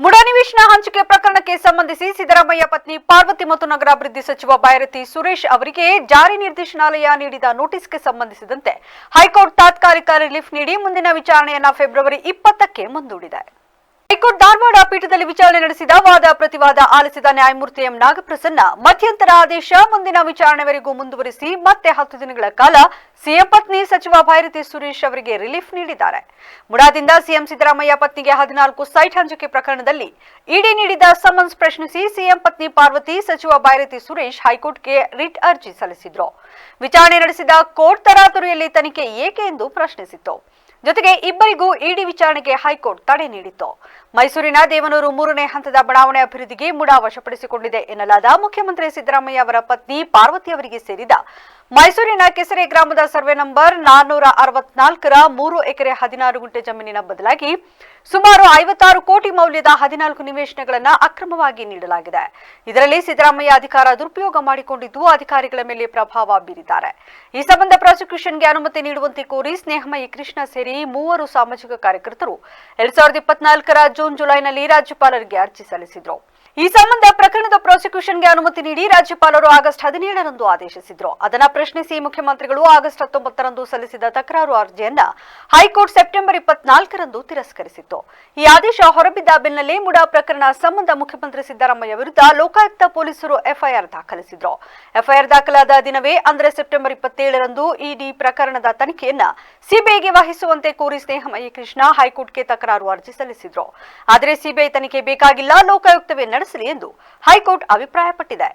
ಮುಡಾ ನಿವೇಶನ ಹಂಚಿಕೆ ಪ್ರಕರಣಕ್ಕೆ ಸಂಬಂಧಿಸಿ ಸಿದ್ದರಾಮಯ್ಯ ಪತ್ನಿ ಪಾರ್ವತಿ ಮತ್ತು ನಗರಾಭಿವೃದ್ಧಿ ಸಚಿವ ಬೈರತಿ ಸುರೇಶ್ ಅವರಿಗೆ ಜಾರಿ ನಿರ್ದೇಶನಾಲಯ ನೀಡಿದ ನೋಟಿಸ್ಗೆ ಸಂಬಂಧಿಸಿದಂತೆ ಹೈಕೋರ್ಟ್ ತಾತ್ಕಾಲಿಕ ರಿಲೀಫ್ ನೀಡಿ ಮುಂದಿನ ವಿಚಾರಣೆಯನ್ನು ಫೆಬ್ರವರಿ ಇಪ್ಪತ್ತಕ್ಕೆ ಮುಂದೂಡಿದೆ ಹೈಕೋರ್ಟ್ ಧಾರವಾಡ ಪೀಠದಲ್ಲಿ ವಿಚಾರಣೆ ನಡೆಸಿದ ವಾದ ಪ್ರತಿವಾದ ಆಲಿಸಿದ ನ್ಯಾಯಮೂರ್ತಿ ಎಂ ನಾಗಪ್ರಸನ್ನ, ಮಧ್ಯಂತರ ಆದೇಶ ಮುಂದಿನ ವಿಚಾರಣೆವರೆಗೂ ಮುಂದುವರಿಸಿ ಮತ್ತೆ ಹತ್ತು ದಿನಗಳ ಕಾಲ ಸಿಎಂ ಪತ್ನಿ ಸಚಿವ ಭೈರತಿ ಸುರೇಶ್ ಅವರಿಗೆ ರಿಲೀಫ್ ನೀಡಿದ್ದಾರೆ. ಮುಡಾದಿಂದ ಸಿಎಂ ಸಿದ್ದರಾಮಯ್ಯ ಪತ್ನಿಗೆ ಹದಿನಾಲ್ಕು ಸೈಟ್ ಹಂಚಿಕೆ ಪ್ರಕರಣದಲ್ಲಿ ಇಡಿ ನೀಡಿದ ಸಮನ್ಸ್ ಪ್ರಶ್ನಿಸಿ ಸಿಎಂ ಪತ್ನಿ ಪಾರ್ವತಿ ಸಚಿವ ಭೈರತಿ ಸುರೇಶ್ ಹೈಕೋರ್ಟ್ಗೆ ರಿಟ್ ಅರ್ಜಿ ಸಲ್ಲಿಸಿದ್ರು. ವಿಚಾರಣೆ ನಡೆಸಿದ ಕೋರ್ಟ್ ತರಾತುರಿಯಲ್ಲಿ ತನಿಖೆ ಏಕೆ ಎಂದು ಪ್ರಶ್ನಿಸಿತ್ತು. ಜೊತೆಗೆ ಇಬ್ಬರಿಗೂ ಇಡಿ ವಿಚಾರಣೆಗೆ ಹೈಕೋರ್ಟ್ ತಡೆ ನೀಡಿತ್ತು. ಮೈಸೂರಿನ ದೇವನೂರು ಮೂರನೇ ಹಂತದ ಬಡಾವಣೆ ಅಭಿವೃದ್ಧಿಗೆ ಮುಡಾ ವಶಪಡಿಸಿಕೊಂಡಿದೆ ಎನ್ನಲಾದ ಮುಖ್ಯಮಂತ್ರಿ ಸಿದ್ದರಾಮಯ್ಯ ಅವರ ಪತ್ನಿ ಪಾರ್ವತಿ ಅವರಿಗೆ ಸೇರಿದ ಮೈಸೂರಿನ ಕೆಸರೆ ಗ್ರಾಮದ ಸರ್ವೆ ನಂಬರ್ ನಾನ್ನೂರ ಅರವತ್ನಾಲ್ಕರ ಮೂರು ಎಕರೆ ಹದಿನಾರು ಗುಂಟೆ ಜಮೀನಿನ ಬದಲಾಗಿ ಸುಮಾರು ಐವತ್ತಾರು ಕೋಟಿ ಮೌಲ್ಯದ ಹದಿನಾಲ್ಕು ನಿವೇಶನಗಳನ್ನು ಅಕ್ರಮವಾಗಿ ನೀಡಲಾಗಿದೆ. ಇದರಲ್ಲಿ ಸಿದ್ದರಾಮಯ್ಯ ಅಧಿಕಾರ ದುರುಪಯೋಗ ಮಾಡಿಕೊಂಡಿದ್ದು ಅಧಿಕಾರಿಗಳ ಮೇಲೆ ಪ್ರಭಾವ ಬೀರಿದ್ದಾರೆ. ಈ ಸಂಬಂಧ ಪ್ರಾಸಿಕ್ಯೂಷನ್ಗೆ ಅನುಮತಿ ನೀಡುವಂತೆ ಕೋರಿ ಸ್ನೇಹಮಯಿ ಕೃಷ್ಣ ಸೇರಿ ಮೂವರು ಸಾಮಾಜಿಕ ಕಾರ್ಯಕರ್ತರು ಎರಡ್ ಸಾವಿರದ ಇಪ್ಪತ್ನಾಲ್ಕರ ಜೂನ್ ಜುಲೈನಲ್ಲಿ ರಾಜ್ಯಪಾಲರಿಗೆ ಅರ್ಜಿ ಸಲ್ಲಿಸಿದ್ರು. ಈ ಸಂಬಂಧ ಪ್ರಕರಣದ ಪ್ರಾಸಿಕ್ಯೂಷನ್ಗೆ ಅನುಮತಿ ನೀಡಿ ರಾಜ್ಯಪಾಲರು ಆಗಸ್ಟ್ ಹದಿನೇಳರಂದು ಆದೇಶಿಸಿದ್ರು. ಅದನ್ನ ಪ್ರಶ್ನಿಸಿ ಮುಖ್ಯಮಂತ್ರಿಗಳು ಆಗಸ್ಟ್ ಹತ್ತೊಂಬತ್ತರಂದು ಸಲ್ಲಿಸಿದ ತಕರಾರು ಅರ್ಜಿಯನ್ನ ಹೈಕೋರ್ಟ್ ಸೆಪ್ಟೆಂಬರ್ ಇಪ್ಪತ್ನಾಲ್ಕರಂದು ತಿರಸ್ಕರಿಸಿತ್ತು. ಈ ಆದೇಶ ಹೊರಬಿದ್ದ ಬೆನ್ನಲ್ಲೇ ಮುಡಾ ಪ್ರಕರಣ ಸಂಬಂಧ ಮುಖ್ಯಮಂತ್ರಿ ಸಿದ್ದರಾಮಯ್ಯ ವಿರುದ್ಧ ಲೋಕಾಯುಕ್ತ ಪೊಲೀಸರು ಎಫ್ಐಆರ್ ದಾಖಲಿಸಿದ್ರು. ಎಫ್ಐಆರ್ ದಾಖಲಾದ ದಿನವೇ, ಅಂದರೆ ಸೆಪ್ಟೆಂಬರ್ ಇಪ್ಪತ್ತೇಳರಂದು ಇಡಿ ಪ್ರಕರಣದ ತನಿಖೆಯನ್ನ ಸಿಬಿಐಗೆ ವಹಿಸುವಂತೆ ಕೋರಿ ಸ್ನೇಹಮಯಿ ಕೃಷ್ಣ ಹೈಕೋರ್ಟ್ಗೆ ತಕರಾರು ಅರ್ಜಿ ಸಲ್ಲಿಸಿದ್ರು. ಆದರೆ ಸಿಬಿಐ ತನಿಖೆ ಬೇಕಾಗಿಲ್ಲ, ಲೋಕಾಯುಕ್ತವೇ ನಡೆಸಲಿ ಎಂದು ಹೈಕೋರ್ಟ್ ಅಭಿಪ್ರಾಯಪಟ್ಟಿದೆ.